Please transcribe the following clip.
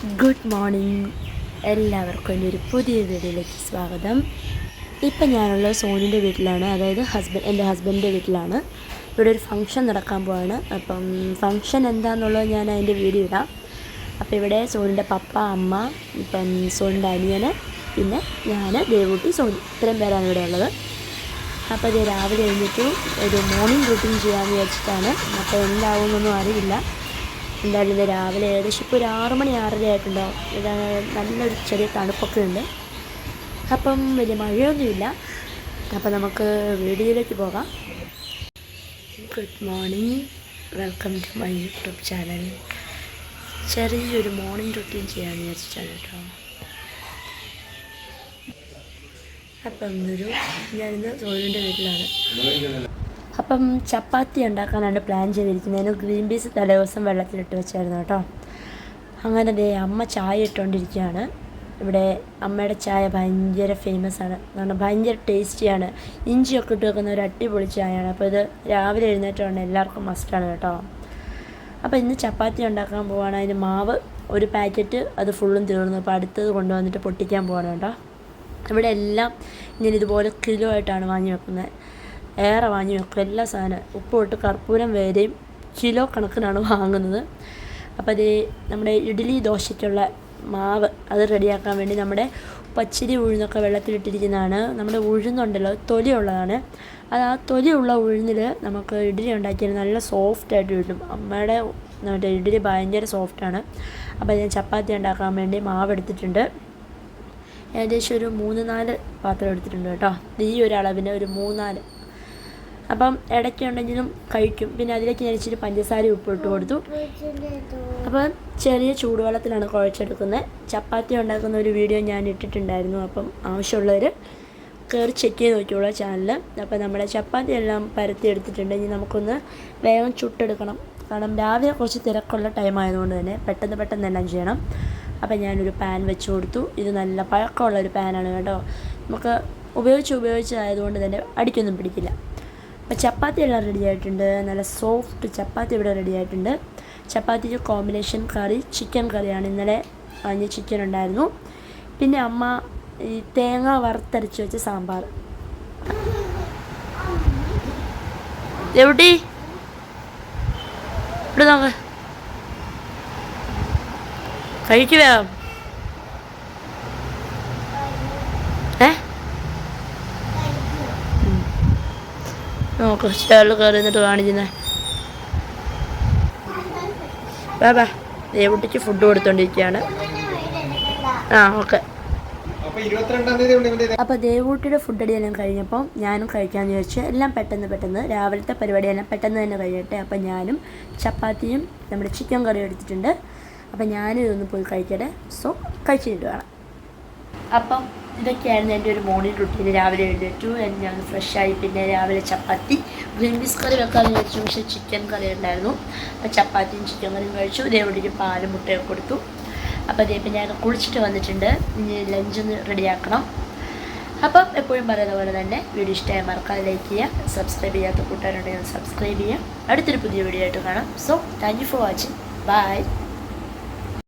Good morning എല്ലാവർക്കും എന്റെ ഒരു പുതിയ വീഡിയോയിലേക്ക് സ്വാഗതം. ഇപ്പം ഞാനുള്ള സോനിന്റെ വീട്ടിലാണ് അതായത് ഹസ്ബൻഡ് എന്റെ ഹസ്ബൻഡിന്റെ വീട്ടിലാണ്. ഇവിടെ ഒരു ഫംഗ്ഷൻ നടക്കാൻ പോവാണ്. അപ്പം ഫംഗ്ഷൻ എന്താണെന്നുള്ളത് ഞാൻ അതിന്റെ വീഡിയോ ഇടാം. അപ്പോൾ ഇവിടെ സോനിന്റെ പപ്പ അമ്മ ഇപ്പം സോനിന്റെ അനിയന് പിന്നെ ഞാൻ ദേവൂട്ടി സോനി. ഇത്രയും പേരാണ് ഇവിടെ ഉള്ളത്. അപ്പോൾ ഇത് രാവിലെ എഴുന്നേറ്റു. ഒരു മോർണിംഗ് റൂട്ടീൻ ചെയ്യാമെന്ന് വിചാരിച്ചിട്ടാണ്. അപ്പോൾ എന്താവുമെന്നൊന്നും അറിയില്ല. എന്തായാലും ഇന്ന് രാവിലെ ഏകദേശം ഇപ്പോൾ ഒരു ആറ് മണി ആറര ആയിട്ടുണ്ടാവും. നല്ലൊരു ചെറിയ തണുപ്പൊക്കെ ഉണ്ട്. അപ്പം വലിയ മഴയൊന്നുമില്ല. അപ്പം നമുക്ക് വീഡിയോയിലേക്ക് പോകാം. Good morning welcome to my YouTube channel ചെറിയൊരു മോർണിംഗ് റൊട്ടീൻ ചെയ്യാമെന്ന് വിചാരിച്ചിട്ടാണ് കേട്ടോ. അപ്പം ഒരു ഞാനിന്ന് സോനുവിന്റെ വീട്ടിലാണ്. അപ്പം ചപ്പാത്തി ഉണ്ടാക്കാനാണ് പ്ലാൻ ചെയ്തിരിക്കുന്നത്. ഗ്രീൻ പീസ് തലേദിവസം വെള്ളത്തിലിട്ട് വെച്ചായിരുന്നു കേട്ടോ. അങ്ങനെ ദേ അമ്മ ചായ ഇട്ടുകൊണ്ടിരിക്കുകയാണ് ഇവിടെ അമ്മയുടെ ചായ ഭയങ്കര ഫേമസ് ആണ്. കാരണം ഭയങ്കര ടേസ്റ്റിയാണ് ഇഞ്ചിയൊക്കെ ഇട്ട് വെക്കുന്ന ഒരു അടിപൊളി ചായയാണ്. അപ്പോൾ ഇത് രാവിലെ എഴുന്നേറ്റമാണ് എല്ലാവർക്കും മസ്റ്റാണ് കേട്ടോ. അപ്പോൾ ഇന്ന് ചപ്പാത്തി ഉണ്ടാക്കാൻ പോവാണ്. അതിന് മാവ് ഒരു പാക്കറ്റ് അത് ഫുള്ളും തീർന്നു. അപ്പോൾ അടുത്തത് കൊണ്ടുവന്നിട്ട് പൊട്ടിക്കാൻ പോവാണ് കേട്ടോ. ഇവിടെ എല്ലാം ഇങ്ങനെ ഇതുപോലെ കിലോ ആയിട്ടാണ് വാങ്ങി വെക്കുന്നത്. ഏറെ വാങ്ങി വെക്കും എല്ലാ സാധനം ഉപ്പ് തൊട്ട് കർപ്പൂരം വരെയും കിലോ കണക്കിനാണ് വാങ്ങുന്നത്. അപ്പോൾ അത് നമ്മുടെ ഇഡ്ഡലി ദോശയ്ക്കുള്ള മാവ് അത് റെഡിയാക്കാൻ വേണ്ടി നമ്മുടെ പച്ചരി ഉഴുന്നൊക്കെ വെള്ളത്തിലിട്ടിരിക്കുന്നതാണ്. നമ്മുടെ ഉഴുന്നുണ്ടല്ലോ തൊലിയുള്ളതാണ്. അത് ആ തൊലിയുള്ള ഉഴുന്നിൽ നമുക്ക് ഇഡ്ഡലി ഉണ്ടാക്കിയാൽ നല്ല സോഫ്റ്റായിട്ട് കിട്ടും. അമ്മയുടെ മറ്റേ ഇഡ്ഡലി ഭയങ്കര സോഫ്റ്റാണ് അപ്പോൾ ഞാൻ ചപ്പാത്തി ഉണ്ടാക്കാൻ വേണ്ടി മാവ് എടുത്തിട്ടുണ്ട്. ഏകദേശം ഒരു മൂന്ന് നാല് പാത്രം എടുത്തിട്ടുണ്ട് കേട്ടോ. ഈ ഒരു ഒരു മൂന്നാൽ അപ്പം ഇടയ്ക്കുണ്ടെങ്കിലും കഴിക്കും. പിന്നെ അതിലേക്ക് ഞാൻ ഇച്ചിരി പഞ്ചസാര ഉപ്പിട്ട് കൊടുത്തു. അപ്പം ചെറിയ ചൂടുവെള്ളത്തിലാണ് കുഴച്ചെടുക്കുന്നത്. ചപ്പാത്തി ഉണ്ടാക്കുന്ന ഒരു വീഡിയോ ഞാൻ ഇട്ടിട്ടുണ്ടായിരുന്നു. അപ്പം ആവശ്യമുള്ളവർ കയറി ചെക്ക് ചെയ്ത് നോക്കിയോളൂ ചാനൽ അപ്പം നമ്മുടെ ചപ്പാത്തി എല്ലാം പരത്തി എടുത്തിട്ടുണ്ട്. ഇനി നമുക്കൊന്ന് വേഗം ചുട്ടെടുക്കണം. കാരണം രാവിലെ കുറച്ച് തിരക്കുള്ള ടൈം ആയതുകൊണ്ട് തന്നെ പെട്ടെന്ന് പെട്ടെന്ന് എല്ലാം ചെയ്യണം. അപ്പം ഞാനൊരു പാൻ വെച്ച് കൊടുത്തു. ഇത് നല്ല പഴക്കമുള്ള ഒരു പാനാണ് കേട്ടോ. നമുക്ക് ഉപയോഗിച്ച് ഉപയോഗിച്ചതായതുകൊണ്ട് തന്നെ അടിക്കൊന്നും പിടിക്കില്ല. അപ്പോൾ ചപ്പാത്തി എല്ലാം റെഡി ആയിട്ടുണ്ട്. നല്ല സോഫ്റ്റ് ചപ്പാത്തി ഇവിടെ റെഡി ആയിട്ടുണ്ട്. ചപ്പാത്തിക്ക് കോമ്പിനേഷൻ കറി ചിക്കൻ കറിയാണ്. ഇന്നലെ വാങ്ങിയ ചിക്കൻ ഉണ്ടായിരുന്നു. പിന്നെ അമ്മ ഈ തേങ്ങ വറുത്തരച്ച് വെച്ച സാമ്പാർ. എവിടെ? ഇവിടെ നോക്ക് കഴിക്കുക നോക്ക് ആൾ കയറി നിന്നിട്ട് കാണിക്കുന്നേ. ബാ ബാ ദേവുട്ടിക്ക് ഫുഡ് കൊടുത്തോണ്ടിരിക്കുകയാണ്. ആ ഓക്കെ. അപ്പോൾ ദേവൂട്ടിയുടെ ഫുഡ് അടിയെല്ലാം കഴിഞ്ഞപ്പോൾ ഞാനും കഴിക്കാമെന്ന് ചോദിച്ചു എല്ലാം പെട്ടെന്ന് പെട്ടെന്ന് രാവിലത്തെ പരിപാടിയെല്ലാം പെട്ടെന്ന് തന്നെ കഴിയട്ടെ. അപ്പോൾ ഞാനും ചപ്പാത്തിയും നമ്മുടെ ചിക്കൻ കറിയും എടുത്തിട്ടുണ്ട്. അപ്പോൾ ഞാനും ഇതൊന്ന് പോയി കഴിക്കട്ടെ. സോ കഴിച്ചിട്ട് വേണം. അപ്പം ഇതൊക്കെയായിരുന്നു എന്റെ ഒരു മോർണിംഗ് റുട്ടീൻ രാവിലെ എഴുന്നേറ്റു ഞാൻ ഫ്രഷായി പിന്നെ രാവിലെ ചപ്പാത്തി. ഗ്രീൻ പീസ് കറി വെക്കാമെന്ന് വിചാരിച്ചു. പക്ഷേ ചിക്കൻ കറി ഉണ്ടായിരുന്നു. അപ്പോൾ ചപ്പാത്തിയും ചിക്കൻ കറിയും കഴിച്ചു. ദേവടിക്ക് പാലും മുട്ടയൊക്കെ കൊടുത്തു. അപ്പോൾ അതേ പിന്നെ ഞാൻ കുളിച്ചിട്ട് വന്നിട്ടുണ്ട്. ഇനി ലഞ്ച് ഒന്ന് റെഡിയാക്കണം അപ്പം എപ്പോഴും പറയുന്ന പോലെ തന്നെ വീഡിയോ ഇഷ്ടമായി മറക്കാതെ ലൈക്ക് ചെയ്യുക. സബ്സ്ക്രൈബ് ചെയ്യാത്ത കൂട്ടുകാരുണ്ടെങ്കിൽ സബ്സ്ക്രൈബ് ചെയ്യുക. അടുത്തൊരു പുതിയ വീഡിയോ ആയിട്ട് കാണാം. So thank you for watching bye